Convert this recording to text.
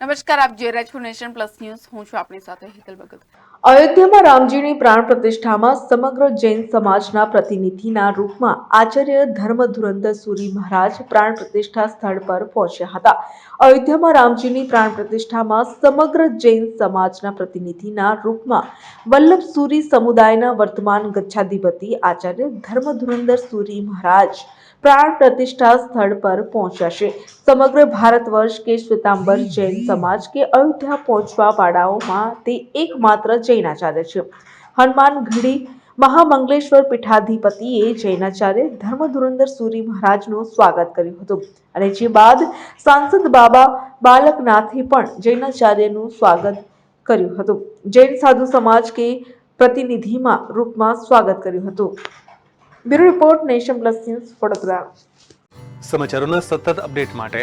નમસ્કાર, આપ જોઈ રહ્યા છો નેશન પ્લસ ન્યૂઝ. હું છું આપની સાથે હેતલ ભગત. અયોધ્યામાં રામજીની પ્રાણ પ્રતિષ્ઠામાં સમગ્ર જૈન સમાજના પ્રતિનિધિના રૂપમાં આચાર્ય ધર્મ ધુરંધર સુરી મહારાજ પ્રાણ પ્રતિષ્ઠા સ્થળ પર પહોંચ્યા હતા. અયોધ્યામાં રામજીની પ્રાણ પ્રતિષ્ઠામાં સમગ્ર જૈન સમાજના પ્રતિનિધિના રૂપમાં વલ્લભ સુરી સમુદાયના વર્તમાન ગચ્છાધિપતિ આચાર્ય ધર્મ ધુરંધર સુરી મહારાજ પ્રાણ પ્રતિષ્ઠા સ્થળ પર પહોંચ્યા છે. સમગ્ર ભારત વર્ષ કે શ્વેતાંબર જૈન સમાજ કે અયોધ્યા પહોંચવા વાળાઓમાં તે એકમાત્ર જૈનાચાર્ય છે. હનુમાન ઘડી મહામંગલેશ્વર પીઠાધિપતિએ જૈનાચાર્ય ધર્મધુરંદર સુરી મહારાજનું સ્વાગત કર્યું હતું અને જે બાદ સાંસદ બાબા બાલકનાથે પણ જૈનાચાર્યનું સ્વાગત કર્યું હતું. જૈન સાધુ સમાજ કે પ્રતિનિધિમાં રૂપમાં સ્વાગત કર્યું હતું. Bureau report nation plus news Vadodara. સમાચારોના સતત અપડેટ માટે